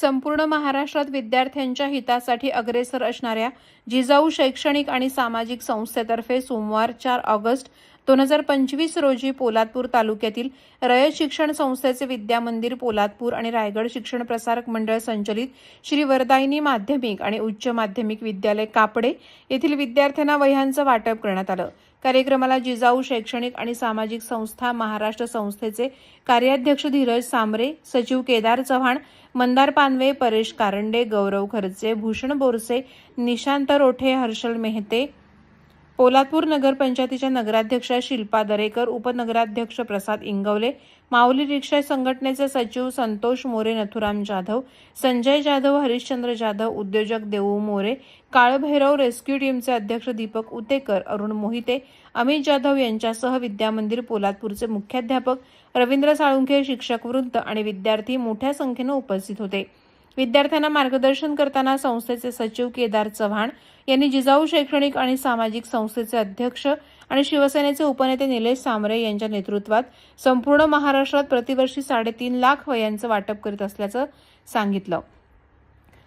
संपूर्ण महाराष्ट्रात विद्यार्थ्यांच्या हितासाठी अग्रेसर असणाऱ्या जिजाऊ शैक्षणिक आणि सामाजिक संस्थेतर्फे सोमवार चार ऑगस्ट दोन हजार पंचवीस रोजी पोलादपूर तालुक्यातील रयत शिक्षण संस्थेचे विद्यामंदिर पोलादपूर आणि रायगड शिक्षण प्रसारक मंडळ संचलित श्री वरदायिनी माध्यमिक आणि उच्च माध्यमिक विद्यालय कापडे येथील विद्यार्थ्यांना वह्यांचं वाटप करण्यात आलं. कार्यक्रमाला जिजाऊ शैक्षणिक आणि सामाजिक संस्था महाराष्ट्र संस्थेचे कार्याध्यक्ष धीरज सांबरे सचिव केदार चव्हाण मंदार पानवे परेश कारंडे गौरव खर्चे भूषण बोरसे निशांत रोठे हर्षल मेहते पोलादपूर नगरपंचायतीच्या नगराध्यक्षा शिल्पा दरेकर उपनगराध्यक्ष प्रसाद इंगवले माऊली रिक्षा संघटनेचे सचिव संतोष मोरे नथुराम जाधव संजय जाधव हरिश्चंद्र जाधव उद्योजक देऊ मोरे काळभैरव रेस्क्यू टीमचे अध्यक्ष दीपक उतेकर अरुण मोहिते अमित जाधव यांच्यासह विद्यामंदिर पोलादपूरचे मुख्याध्यापक रवींद्र साळुंखे शिक्षक वृंद आणि विद्यार्थी मोठ्या संख्येनं उपस्थित होते. विद्यार्थ्यांना मार्गदर्शन करताना संस्थेचे सचिव केदार चव्हाण यांनी जिजाऊ शैक्षणिक आणि सामाजिक संस्थेचे अध्यक्ष आणि शिवसेनेचे उपनेते निलेश सामरे यांच्या नेतृत्वात संपूर्ण महाराष्ट्रात प्रतिवर्षी साडेतीन लाख वयांचं वाटप करीत असल्याचं सांगितलं.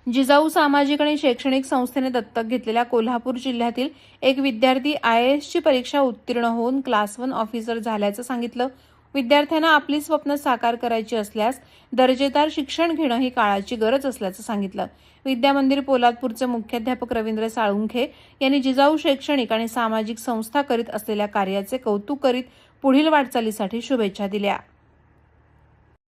जिजाऊ सामाजिक आणि शैक्षणिक संस्थेने दत्तक घेतलेल्या कोल्हापूर जिल्ह्यातील एक विद्यार्थी आय एसची परीक्षा उत्तीर्ण होऊन क्लास वन ऑफिसर झाल्याचं सांगितलं. विद्यार्थ्यांना आपली स्वप्न साकार करायची असल्यास दर्जेदार शिक्षण घेणं ही काळाची गरज असल्याचं सांगितलं. विद्यामंदिर पोलादपूरचे मुख्याध्यापक रवींद्र साळुंखे यांनी जिजाऊ शैक्षणिक आणि सामाजिक संस्था करीत असलेल्या कार्याचे कौतुक करीत पुढील वाटचालीसाठी शुभेच्छा दिल्या.